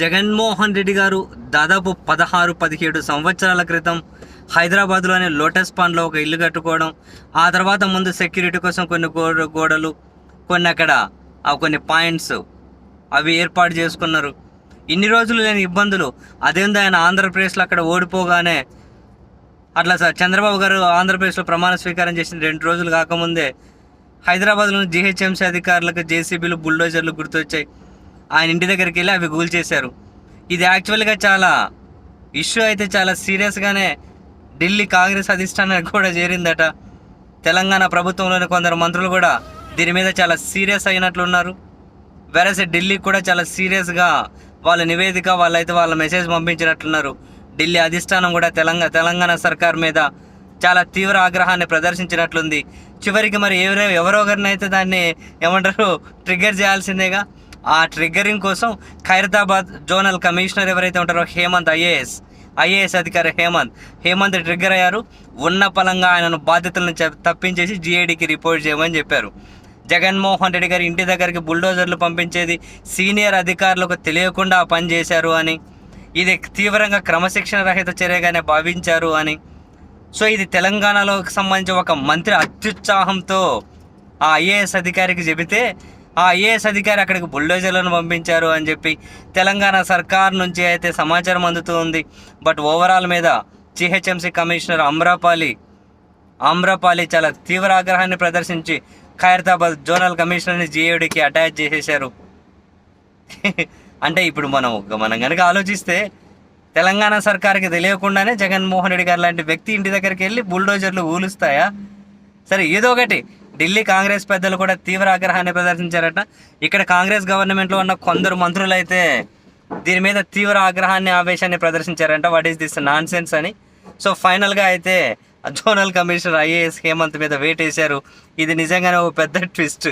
జగన్మోహన్ రెడ్డి గారు దాదాపు పదహారు పదిహేడు సంవత్సరాల క్రితం హైదరాబాద్లోని లోటస్ పాండ్లో ఒక ఇల్లు కట్టుకోవడం ఆ తర్వాత ముందు సెక్యూరిటీ కోసం కొన్ని గోడ గోడలు కొన్ని అక్కడ ఆ కొన్ని పాయింట్స్ అవి ఏర్పాటు చేసుకున్నారు. ఇన్ని రోజులు లేని ఇబ్బందులు. అదేందో ఆయన ఆంధ్రప్రదేశ్లో అక్కడ ఓడిపోగానే అట్లా సార్ చంద్రబాబు గారు ఆంధ్రప్రదేశ్లో ప్రమాణ స్వీకారం చేసిన రెండు రోజులు కాకముందే హైదరాబాద్లోని జీహెచ్ఎంసీ అధికారులకు జేసీబీలు బుల్డోజర్లు గుర్తొచ్చాయి. ఆయన ఇంటి దగ్గరికి వెళ్ళి అవి గూల్ చేశారు. ఇది యాక్చువల్గా చాలా ఇష్యూ అయితే చాలా సీరియస్గానే ఢిల్లీ కాంగ్రెస్ అధిష్టానానికి కూడా చేరిందట. తెలంగాణ ప్రభుత్వంలోని కొందరు మంత్రులు కూడా దీని మీద చాలా సీరియస్ అయినట్లున్నారు వెరస్ ఢిల్లీ కూడా చాలా సీరియస్గా వాళ్ళ నివేదిక వాళ్ళైతే వాళ్ళ మెసేజ్ పంపించినట్లున్నారు. ఢిల్లీ అధిష్టానం కూడా తెలంగాణ తెలంగాణ సర్కార్ మీద చాలా తీవ్ర ఆగ్రహాన్ని ప్రదర్శించినట్లుంది. చివరికి మరి ఎవరో ఎవరో ఒకరినైతే దాన్ని ఏమంటారు ట్రిగ్గర్ చేయాల్సిందేగా? ఆ ట్రిగ్గరింగ్ కోసం ఖైరతాబాద్ జోనల్ కమిషనర్ ఎవరైతే ఉంటారో హేమంత్ ఐఏఎస్ ఐఏఎస్ అధికారి హేమంత్. హేమంత్ ట్రిగ్గర్ అయ్యారు. ఉన్న పలంగా ఆయనను బాధ్యతలను తప్పించేసి జీఏడీకి రిపోర్ట్ చేయమని చెప్పారు. జగన్మోహన్ రెడ్డి గారి ఇంటి దగ్గరికి బుల్డోజర్లు పంపించేది సీనియర్ అధికారులకు తెలియకుండా పనిచేశారు పని చేశారు అని ఇది తీవ్రంగా క్రమశిక్షణ రహిత చర్యగానే భావించారు అని. సో ఇది తెలంగాణలోకి సంబంధించి ఒక మంత్రి అత్యుత్సాహంతో ఆ ఐఏఎస్ అధికారికి చెబితే ఆ ఐఏఎస్ అధికారి అక్కడికి బుల్డోజర్లను పంపించారు అని చెప్పి తెలంగాణ సర్కార్ నుంచి అయితే సమాచారం అందుతూ ఉంది బట్ ఓవరాల్ మీద జిహెచ్ఎంసీ కమిషనర్ అమ్రాపాలి ఆమ్రపాలి చాలా తీవ్ర ఆగ్రహాన్ని ప్రదర్శించి ఖైరతాబాద్ జోనల్ కమిషనర్ని జిఏడికి అటాచ్ చేసేశారు. అంటే ఇప్పుడు మనం మనం కనుక ఆలోచిస్తే తెలంగాణ సర్కార్కి తెలియకుండానే జగన్మోహన్ రెడ్డి గారు లాంటి వ్యక్తి ఇంటి దగ్గరికి వెళ్ళి బుల్డోజర్లు ఊలుస్తాయా? సరే ఏదో ఒకటి. ఢిల్లీ కాంగ్రెస్ పెద్దలు కూడా తీవ్ర ఆగ్రహాన్ని ప్రదర్శించారట. ఇక్కడ కాంగ్రెస్ గవర్నమెంట్లో ఉన్న కొందరు మంత్రులు అయితే దీని మీద తీవ్ర ఆగ్రహాన్ని ఆవేశాన్ని ప్రదర్శించారంట. What is this nonsense అని. సో ఫైనల్గా అయితే జోనల్ కమిషనర్ ఐఏఎస్ హేమంత్ మీద వేటేశారు. ఇది నిజంగానే ఒక పెద్ద ట్విస్ట్